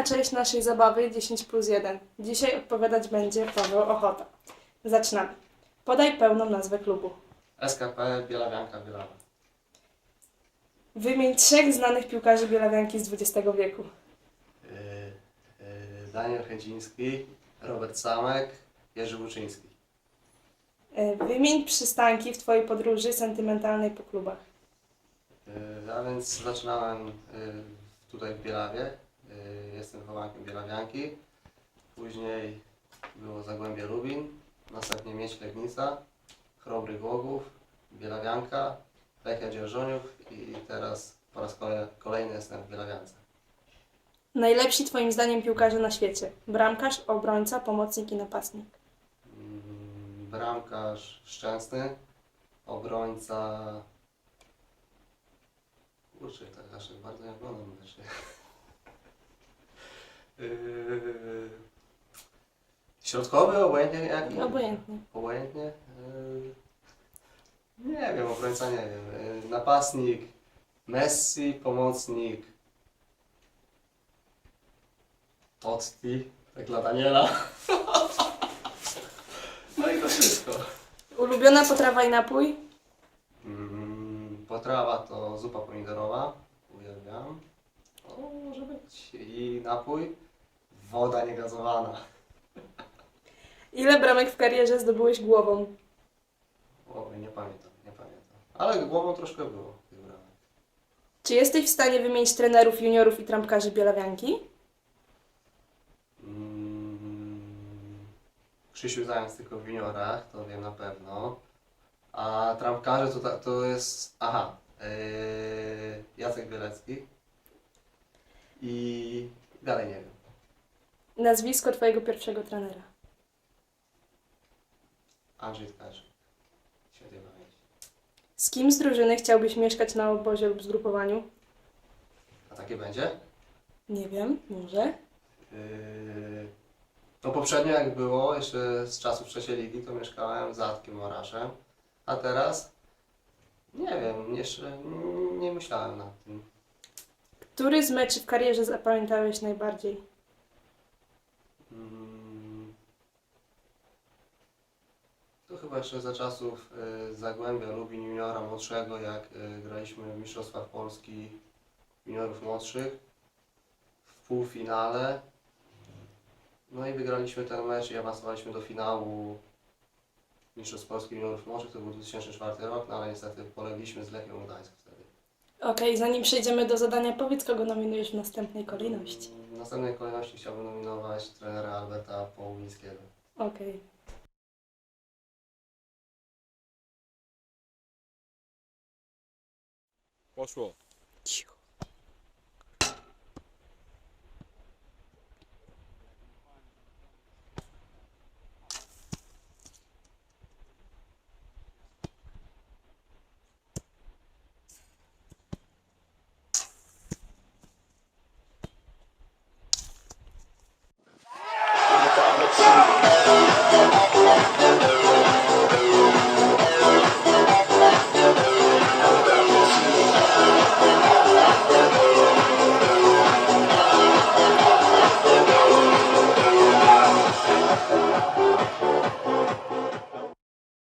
na cześć naszej zabawy 10 plus 1. Dzisiaj odpowiadać będzie Paweł Ochota. Zaczynamy. Podaj pełną nazwę klubu. SKP Bielawianka Bielawa. Wymień trzech znanych piłkarzy bielawianki z XX wieku. Yy, yy, Daniel Chęciński, Robert Samek, Jerzy Łuczyński. E, Wymień przystanki w Twojej podróży sentymentalnej po klubach. Yy, a więc zaczynałem yy, tutaj w Bielawie. Yy, jestem chowankiem Bielawianki. Później było Zagłębie Lubin, następnie Miedź Legnica, Chrobry Głogów, Bielawianka, Lechia Dzierżoniów i teraz po raz kolej- kolejny jestem w Bielawiance. Najlepsi Twoim zdaniem piłkarze na świecie. Bramkarz, obrońca, pomocnik i napastnik. Mm, Bramkarz Szczęsny, obrońca. Kurczę, tak aż bardzo nie oglądam. Yy, Środkowy, obojętnie jaki? Obojętnie. Obojętnie? Yy, Nie wiem, obrońca nie wiem. Yy, Napastnik, Messi, pomocnik. Totti, tak dla Daniela. No i to wszystko. Ulubiona potrawa i napój? Mm, Potrawa to zupa pomidorowa. Uwielbiam. O, może być. I napój. Woda niegazowana. Ile bramek w karierze zdobyłeś głową? O, nie pamiętam, nie pamiętam. Ale głową troszkę było tych bramek. Czy jesteś w stanie wymienić trenerów, juniorów i trampkarzy bielawianki? Mm, Krzysiu Zając tylko w juniorach, to wiem na pewno. A trampkarze to, ta- to jest... Aha. Yy, Jacek Bielecki. I dalej nie wiem. Nazwisko Twojego pierwszego trenera. Andrzej pamięć. Z kim z drużyny chciałbyś mieszkać na obozie lub zgrupowaniu? A takie będzie? Nie wiem, może. Yy, no poprzednio jak było, jeszcze z czasów trzeciej ligi, to mieszkałem z Atkiem Oraszem. A teraz? Nie wiem, jeszcze nie myślałem nad tym. Który z meczy w karierze zapamiętałeś najbardziej? Mm, To chyba jeszcze za czasów y, Zagłębia Lubin Juniora Młodszego, jak y, graliśmy w Mistrzostwach Polski juniorów młodszych w półfinale. No i wygraliśmy ten mecz i awansowaliśmy do finału Mistrzostw Polski juniorów młodszych. To był 2004 rok, no ale niestety polegliśmy z Lechią Gdańsk wtedy. Okej, zanim przejdziemy do zadania, powiedz, kogo nominujesz w następnej kolejności. W następnej kolejności chciałbym nominować trenera Alberta Połumińskiego. Okej. Poszło. Cicho.